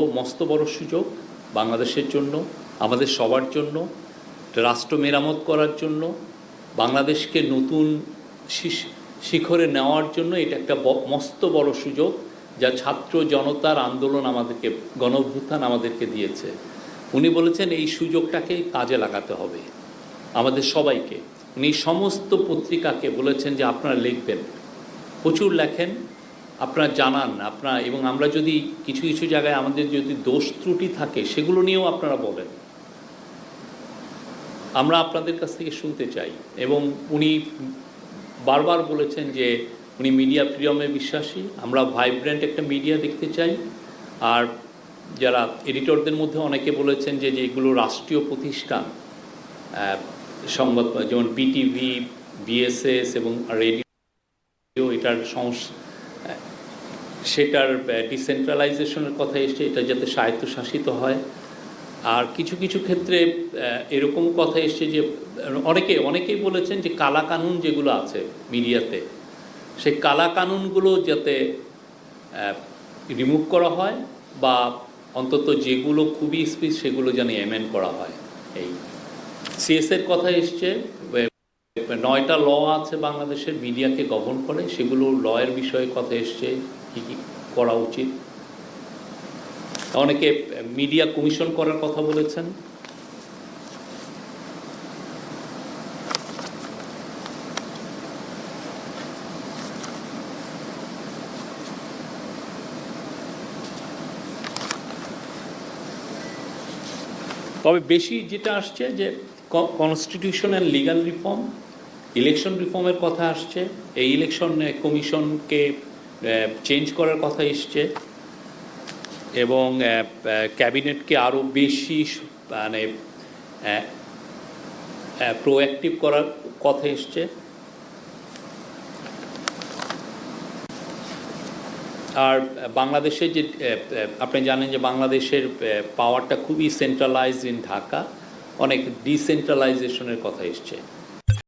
বড়, মস্ত বড় সুযোগ বাংলাদেশের জন্য, আমাদের সবার জন্য, রাষ্ট্র মেরামত করার জন্য, বাংলাদেশকে নতুন শিখরে নেওয়ার জন্য এটা একটা মস্ত বড় সুযোগ যা ছাত্র জনতার আন্দোলন আমাদেরকে গণ অভ্যুত্থান আমাদেরকে দিয়েছে। উনি বলেছেন এই সুযোগটাকে কাজে লাগাতে হবে আমাদের সবাইকে। উনি সমস্ত পত্রিকাকে বলেছেন যে আপনারা লিখবেন। প্রচুর লেখেন আপনারা জানান, আপনারা, এবং আমরা যদি কিছু কিছু জায়গায় আমাদের যদি দোষ ত্রুটি থাকে, সেগুলো নিয়েও আপনারা বলেন। আমরা আপনাদের কাছ থেকে শুনতে চাই, এবং উনি বারবার বলেছেন যে উনি মিডিয়া ফ্রিডমে বিশ্বাসী, আমরা ভাইব্রেন্ট একটা মিডিয়া দেখতে চাই, আর যারা এডিটরদের মধ্যে অনেকে বলেছেন যে যেগুলো রাষ্ট্রীয় প্রতিষ্ঠান সংবাদ, যেমন বিটিভি, বিএসএস এবং রেডিও, এটার সংস- সেটার ডিসেন্ট্রালাইজেশনের কথা এসছে, এটা যাতে স্বায়ত্তশাসিত হয়। আর কিছু কিছু ক্ষেত্রে এরকম কথা এসছে যে, অনেকে, অনেকেই বলেছেন যে কালা কানুন যেগুলো আছে মিডিয়াতে, সেই কালা কানুনগুলো যাতে রিমুভ করা হয় বা অন্তত যেগুলো খুবই স্পিচ সেগুলো যেন এমেন্ড করা হয়। এই সিএসের কথা এসছে নয়টা ল আছে বাংলাদেশের মিডিয়াকে গভর্ন করে, সেগুলো লয়ের বিষয়ে কথা এসছে। কী কী করা উচিত? অনেকে মিডিয়া কমিশন করার কথা বলেছেন। তবে বেশি যেটা আসছে যে constitution and legal reform election রিফর্মের কথা আসছে। এই ইলেকশন কমিশনকে চেঞ্জ করার কথা এসছে এবং ক্যাবিনেটকে আরও বেশি মানে প্রোঅ্যাক্টিভ করার কথা এসছে। আর বাংলাদেশের যে আপনি জানেন যে বাংলাদেশের পাওয়ারটা খুবই সেন্ট্রালাইজড ইন ঢাকা। অনেক ডিসেন্ট্রালাইজেশনের কথা এসছে।